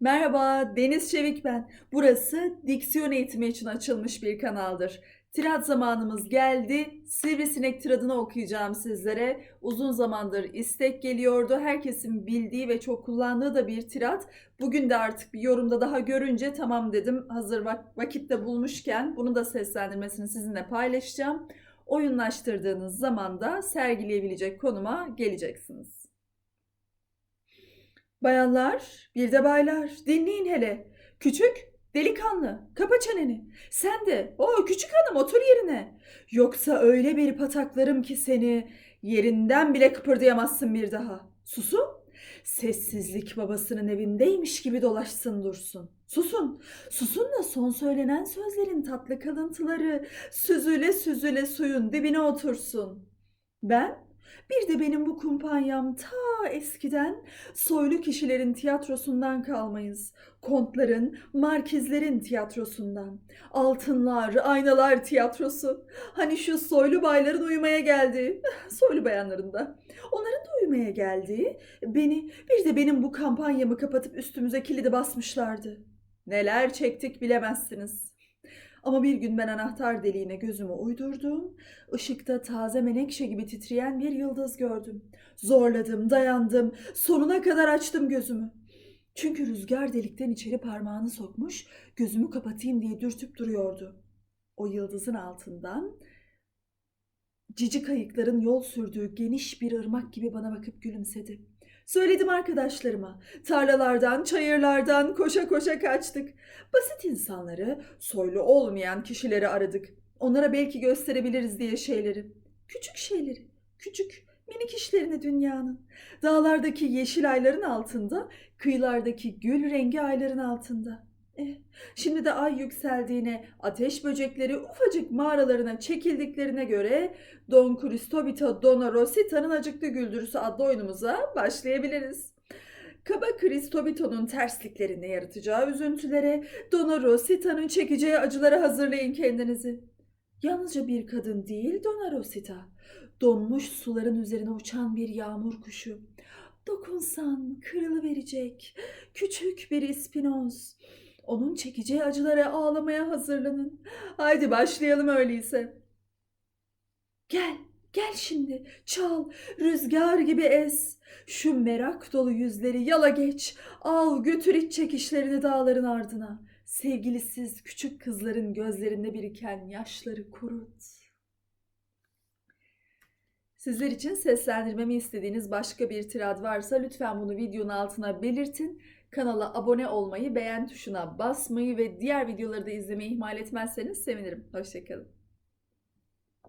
Merhaba, Deniz Çevik ben. Burası diksiyon eğitimi için açılmış bir kanaldır. Tirat zamanımız geldi. Sivrisinek tiradını okuyacağım sizlere. Uzun zamandır istek geliyordu. Herkesin bildiği ve çok kullandığı da bir tirat. Bugün de artık bir yorumda daha görünce tamam dedim. Hazır vak- vakitte bulmuşken bunu da seslendirmesini sizinle paylaşacağım. Oyunlaştırdığınız zaman da sergileyebilecek konuma geleceksiniz. Bayanlar, bir de baylar, dinleyin hele. Küçük, delikanlı, kapa çeneni. Sen de, o küçük hanım otur yerine. Yoksa öyle bir pataklarım ki seni yerinden bile kıpırdayamazsın bir daha. Susun. Sessizlik babasının evindeymiş gibi dolaşsın dursun. Susun. Susun da son söylenen sözlerin tatlı kalıntıları süzüle süzüle suyun dibine otursun. Ben bir de benim bu kumpanyam ta eskiden soylu kişilerin tiyatrosundan kalmayız. Kontların, markizlerin tiyatrosundan. Altınlar, aynalar tiyatrosu. Hani şu soylu bayların uyumaya geldiği, soylu bayanların da. Onların da uyumaya geldiği, beni bir de benim bu kampanyamı kapatıp üstümüze kilidi basmışlardı. Neler çektik bilemezsiniz. Ama bir gün ben anahtar deliğine gözümü uydurdum. Işıkta taze menekşe gibi titreyen bir yıldız gördüm. Zorladım, dayandım, sonuna kadar açtım gözümü. Çünkü rüzgar delikten içeri parmağını sokmuş, gözümü kapatayım diye dürtüp duruyordu. O yıldızın altından cici kayıkların yol sürdüğü geniş bir ırmak gibi bana bakıp gülümsedi. Söyledim arkadaşlarıma. Tarlalardan, çayırlardan koşa koşa kaçtık. Basit insanları, soylu olmayan kişileri aradık. Onlara belki gösterebiliriz diye şeyleri. Küçük şeyleri, küçük, minik işlerini dünyanın. Dağlardaki yeşil ayların altında, kıyılardaki gül rengi ayların altında. Şimdi de ay yükseldiğine, ateş böcekleri ufacık mağaralarına çekildiklerine göre Don Cristobito Donna Rosita'nın Acıklı Güldürüsü adlı oyunumuza başlayabiliriz. Kaba Cristobito'nun tersliklerinde yaratacağı üzüntülere, Donna Rosita'nın çekeceği acılara hazırlayın kendinizi. Yalnızca bir kadın değil Donna Rosita. Donmuş suların üzerine uçan bir yağmur kuşu. Dokunsan kırılıverecek. Küçük bir ispinoz. Onun çekeceği acılara ağlamaya hazırlanın. Haydi başlayalım öyleyse. Gel, gel şimdi. Çal, rüzgar gibi es. Şu merak dolu yüzleri yala geç. Al götür iç çekişlerini dağların ardına. Sevgilisiz küçük kızların gözlerinde biriken yaşları kurut. Sizler için seslendirmemi istediğiniz başka bir tirad varsa lütfen bunu videonun altına belirtin. Kanala abone olmayı, beğen tuşuna basmayı ve diğer videoları da izlemeyi ihmal etmezseniz sevinirim. Hoşçakalın.